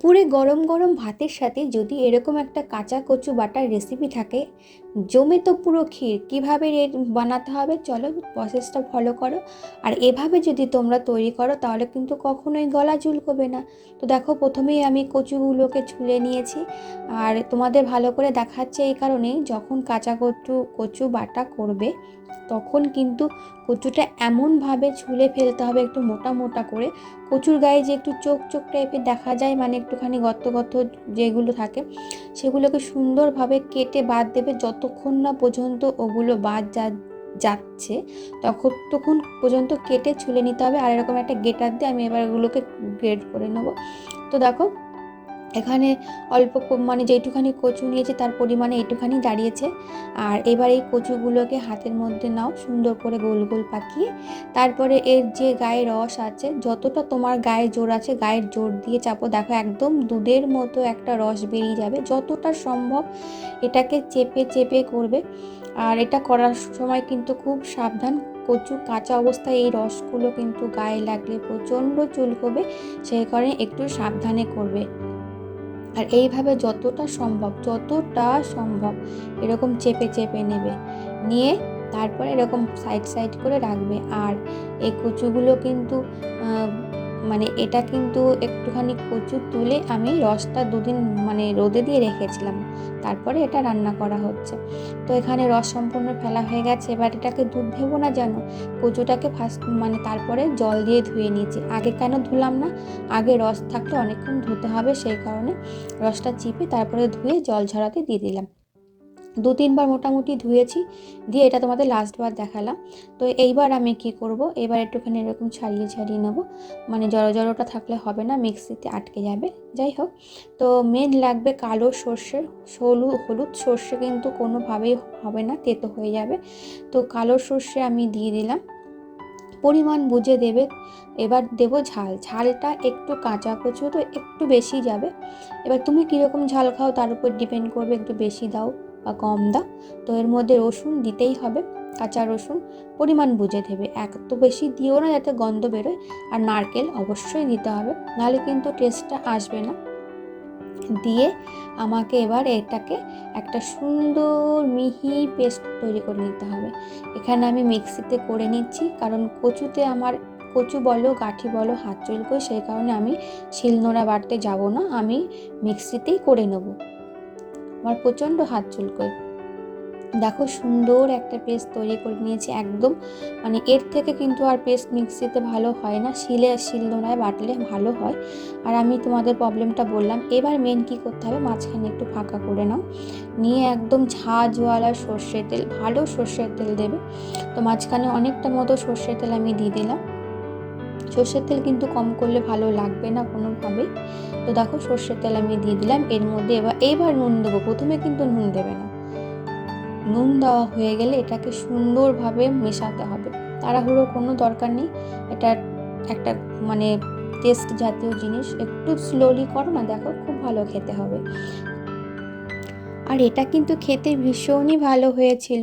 দুপুরে গরম গরম ভাতের সাথে যদি এরকম একটা কাঁচা কচু বাটার রেসিপি থাকে, জমে তো পুরো ক্ষীর, কীভাবে বানাতে হবে চলো প্রসেসটা ফলো করো। আর এভাবে যদি তোমরা তৈরি করো তাহলে কিন্তু কখনোই গলা চুলকবে না। তো দেখো প্রথমেই আমি কচুগুলোকে ছুলে নিয়েছি। আর তোমাদের ভালো করে দেখাচ্ছে এই কারণেই যখন কাঁচা কচু কচু বাটা করবে, তখন কিন্তু কচুটা এমনভাবে ছুলে ফেলতে হবে একটু মোটা মোটা করে। কচুর গায়ে যে একটু চোখ চোখ টাইপের দেখা যায় মানে একটুখানি গর্ত গর্ত যেগুলো থাকে, সেগুলোকে সুন্দরভাবে কেটে বাদ দেবে। যতক্ষণ না পর্যন্ত ওগুলো বাদ যা, যাচ্ছে তখন পর্যন্ত কেটে ছুলে নিতে হবে। আর এরকম একটা গেটার দিয়ে আমি এবার ওগুলোকে গ্রেড করে নেব। তো দেখো এখানে অল্প মানে যেটুখানি কচু নিয়েছে তার পরিমাণে এইটুখানি দাঁড়িয়েছে। আর এবার এই কচুগুলোকে হাতের মধ্যে নাও, সুন্দর করে গোল গোল পাকিয়ে। তারপরে এর যে গায়ে রস আছে, যতটা তোমার গায়ে জোর আছে, গায়ের জোর দিয়ে চাপো। দেখো, একদম দুধের মতো একটা রস বেরিয়ে যাবে। যতটা সম্ভব এটাকে চেপে চেপে করবে। আর এটা করার সময় কিন্তু খুব সাবধান। কচু কাঁচা অবস্থায় এই রসগুলো কিন্তু গায়ে লাগলে প্রচণ্ড চুলকবে। সেই কারণে একটু সাবধানে করবে। আর এইভাবে যতটা সম্ভব যতটা সম্ভব এরকম চেপে চেপে নেবে। নিয়ে তারপরে এরকম সাইড সাইড করে রাখবে। আর এই কচুগুলো কিন্তু মানে এটা কিন্তু একটুখানি কচু তুলে আমি রসটা দুদিন মানে রোদে দিয়ে রেখেছিলাম। তারপরে এটা রান্না করা হচ্ছে। তো এখানে রস সম্পূর্ণ ফেলা হয়ে গেছে। এবার এটাকে দুধ দেবো না যেন? কচুটাকে ফার্স্ট মানে তারপরে জল দিয়ে ধুয়ে নিয়েছি। আগে কেন ধুলাম না? আগে রস থাকলে অনেকক্ষণ ধুতে হবে, সেই কারণে রসটা চিপে তারপরে ধুয়ে জল ঝরাতে দিয়ে দিলাম। দু তিনবার মোটামুটি ধুয়েছি, দিয়ে এটা তোমাদের লাস্টবার দেখালাম। তো এইবার আমি কি করব? এবার একটুখানি এরকম ছাড়িয়ে ছাড়িয়ে নেব। মানে জড়ো জড়োটা থাকলে হবে না, মিক্সিতে আটকে যাবে। যাই হোক, তো মেন লাগবে কালো সর্ষে, সলু, হলুদ সর্ষে কিন্তু কোনোভাবেই হবে না, তেতো হয়ে যাবে। তো কালো সর্ষে আমি দিয়ে দিলাম। পরিমাণ বুঝে দেবে, এবার দেবো ঝাল। ঝালটা একটু কাঁচা কচু, তো একটু বেশি যাবে। এবার তুমি কীরকম ঝাল খাও তার উপর ডিপেন্ড করবে, একটু বেশি দাও। বা কম দাও। তো এর মধ্যে রসুন দিতেই হবে, কাঁচা রসুন। পরিমাণ বুঝে দেবে, এক তো বেশি দিও না যাতে গন্ধ বেরোয়। আর নারকেল অবশ্যই দিতে হবে, নাহলে কিন্তু টেস্টটা আসবে না। দিয়ে আমাকে এবার এটাকে একটা সুন্দর মিহি পেস্ট তৈরি করে নিতে হবে। এখানে আমি মিক্সিতে করে নিচ্ছি, কারণ কচুতে আমার কচু বলো, গাঠি বলো, হাত চুলকোয়, সেই কারণে আমি শিলনোড়া বাটতে যাব না, আমি মিক্সিতেই করে নেব। আমার প্রচণ্ড হাত চুলকোয়। দেখো সুন্দর একটা পেস্ট তৈরি করে নিয়েছি একদম। মানে এর থেকে কিন্তু আর পেস্ট মিক্সিতে ভালো হয় না, শিলে শিলনোড়ায় বাটলে ভালো হয়। আর আমি তোমাদের প্রবলেমটা বললাম, এবার মেন কি করতে হবে? মাঝখানে একটু ফাঁকা করে নাও। নিয়ে একদম ঝা ঝাঁঝওয়ালা সর্ষের তেল, ভালো সর্ষের তেল দেবে। তো মাঝখানে অনেকটা মতো সর্ষের তেল আমি দিয়ে দিলাম। সর্ষের তেল কিন্তু কম করলে ভালো লাগবে না কোনোভাবেই। তো দেখো সর্ষের তেল আমি দিয়ে দিলাম, এর মধ্যে এবার এইবার নুন দেবো। প্রথমে কিন্তু নুন দেবে না। নুন দেওয়া হয়ে গেলে এটাকে সুন্দরভাবে মেশাতে হবে। তাড়াহুড়ো কোনো দরকার নেই। এটা একটা মানে টেস্ট জাতীয় জিনিস। একটু স্লোলি করো না, দেখো খুব ভালো খেতে হবে। আর এটা কিন্তু খেতে ভীষণই ভালো হয়েছিল।